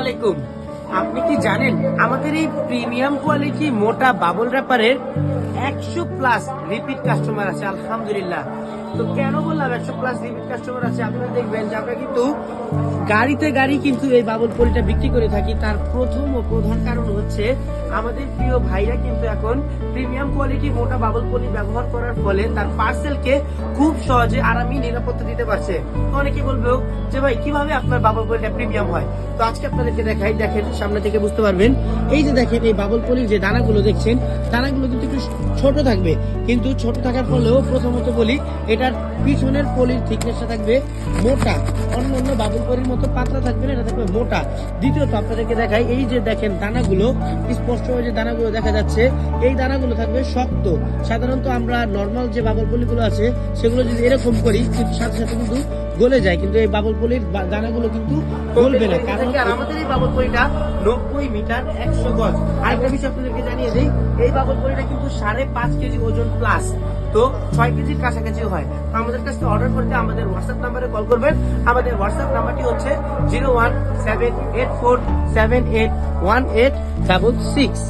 আলাইকুম। আপনি কি জানেন আমাদের এই প্রিমিয়াম কোয়ালিটি মোটা বাবল র্যাপারের একশো প্লাস রিপিট কাস্টমার আছে, আলহামদুলিল্লাহ। তো কেন বললাম একশো প্লাস রিপিট কাস্টমার আছে? আপনারা দেখবেন যে আমরা কিন্তু গাড়িতে গাড়ি কিন্তু এই বাবল পলিটা বিক্রি করে থাকি। তার প্রথম ও প্রধান কারণ হচ্ছে আমাদের প্রিয় ভাইরা কিন্তু এখন প্রিমিয়াম কোয়ালিটি মোটা বাবল পলি ব্যবহার করার ফলে তার পার্সেলকে খুব সহজে আরামই নিরাপত্তা দিতে পারছে। অনেকে বলবেও যে ভাই, কীভাবে আপনার বাবল পলিটা প্রিমিয়াম হয়? তো আজকে আপনাদেরকে দেখাই, দেখেন, সামনে থেকে বুঝতে পারবেন। এই যে দেখেন, এই বাবল পলির যে দানাগুলো দেখছেন, দানাগুলো কিন্তু একটু ছোট থাকবে। কিন্তু ছোট থাকার ফলেও প্রথমত বলি, এটার পিছনের পলির থিকনেসটা থাকবে মোটা। অন্য অন্য বাবুল পলির মতো পাতলা থাকবে না, এটা থাকবে মোটা। দ্বিতীয়ত আপনাদেরকে দেখাই, এই যে দেখেন দানাগুলো স্পষ্ট যে দানাগুলো দেখা যাচ্ছে, এই দানাগুলো থাকবে শক্ত। সাধারণত আমরা নর্মাল যে বাবল পলিগুলো আছে, সেগুলো যদি এরকম করি সাথে সাথে কিন্তু গলে যায়, কিন্তু এই বাবল পলির বা- দানাগুলো কিন্তু গলবে না, কারণ আমাদের এই বাবল পলিটা নব্বই মিটার একশো গজ। আরেকটা বিষয় আপনাদেরকে জানিয়ে দিই, এই বাবল পলিটা কিন্তু সাড়ে পাঁচ কেজি ওজন প্লাস তো ছয় কেজির কাছাকাছি হয়। তো আমাদের কাছে অর্ডার করতে আমাদের হোয়াটসঅ্যাপ নাম্বারে কল করবেন। আমাদের হোয়াটসঅ্যাপ নাম্বারটি হচ্ছে zero one seven eight four seven eight one eight double six